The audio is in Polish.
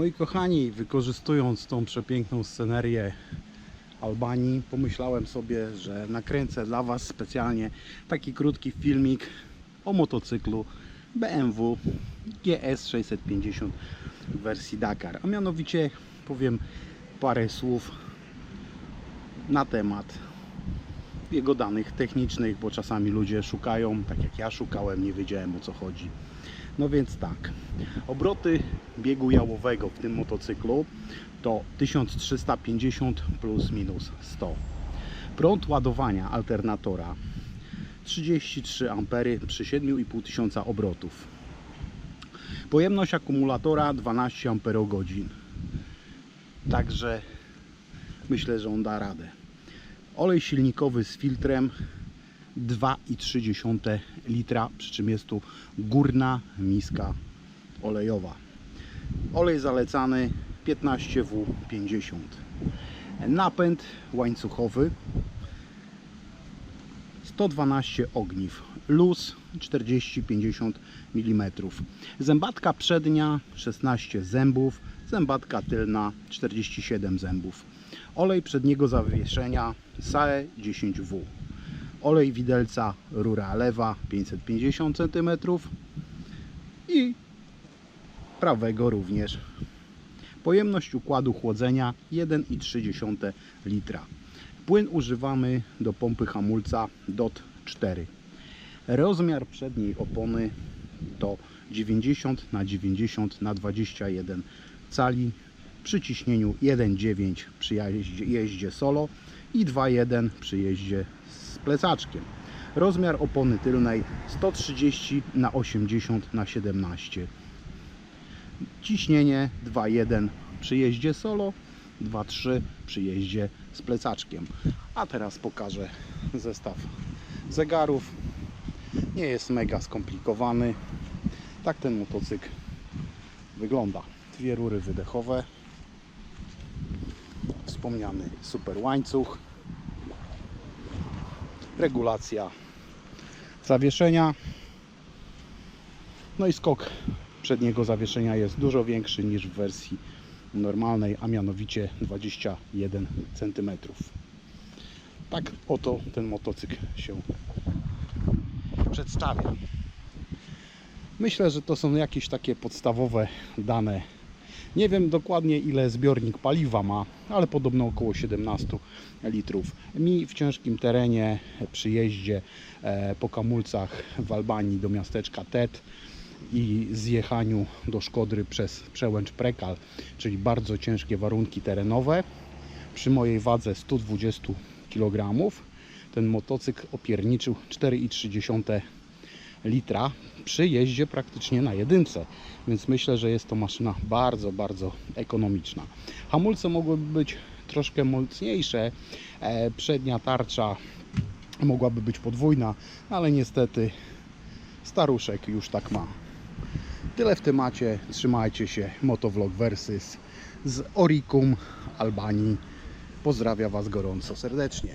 Moi kochani, wykorzystując tą przepiękną scenerię Albanii, pomyślałem sobie, że nakręcę dla Was specjalnie taki krótki filmik o motocyklu BMW GS 650 w wersji Dakar. A mianowicie powiem parę słów na temat jego danych technicznych, bo czasami ludzie szukają, tak jak ja szukałem, nie wiedziałem o co chodzi. No więc tak, obroty biegu jałowego w tym motocyklu to 1350 plus minus 100. Prąd ładowania alternatora 33 ampery przy 7500 obrotów. Pojemność akumulatora 12 amperogodzin. Także myślę, że on da radę. Olej silnikowy z filtrem 2,3 litra, przy czym jest tu górna miska olejowa. Olej zalecany 15W50. Napęd łańcuchowy 112 ogniw. Luz 40-50 mm. Zębatka przednia 16 zębów. Zębatka tylna 47 zębów. Olej przedniego zawieszenia SAE 10W. Olej widelca rura lewa 550 cm i prawego również. Pojemność układu chłodzenia 1,3 litra. Płyn używamy do pompy hamulca DOT 4. Rozmiar przedniej opony to 90 na 90 na 21 cali przy ciśnieniu 1,9 przy jeździe, solo i 2,1 przy jeździe z plecaczkiem. Rozmiar opony tylnej 130 na 80 na 17. Ciśnienie 2,1 przy jeździe solo, 2,3 przy jeździe z plecaczkiem. A teraz pokażę zestaw zegarów. Nie jest mega skomplikowany. Tak ten motocykl wygląda. Dwie rury wydechowe. Wspomniany super łańcuch. Regulacja zawieszenia. No i skok przedniego zawieszenia jest dużo większy niż w wersji normalnej, a mianowicie 21 cm. Tak oto ten motocykl się przedstawia. Myślę, że to są jakieś takie podstawowe dane. Nie wiem dokładnie ile zbiornik paliwa ma, ale podobno około 17 litrów. Mi w ciężkim terenie przy jeździe e, po kamulcach w Albanii do miasteczka Tet i zjechaniu do Szkodry przez przełęcz Prekal, czyli bardzo ciężkie warunki terenowe. Przy mojej wadze 120 kg ten motocykl opierniczył 4,3 litra przy jeździe praktycznie na jedynce, więc myślę, że jest to maszyna bardzo, bardzo ekonomiczna. Hamulce mogłyby być troszkę mocniejsze, e, przednia tarcza mogłaby być podwójna, ale niestety staruszek już tak ma. Tyle w temacie. Trzymajcie się. Motovlog Versus z Oricum Albanii. Pozdrawiam Was gorąco serdecznie.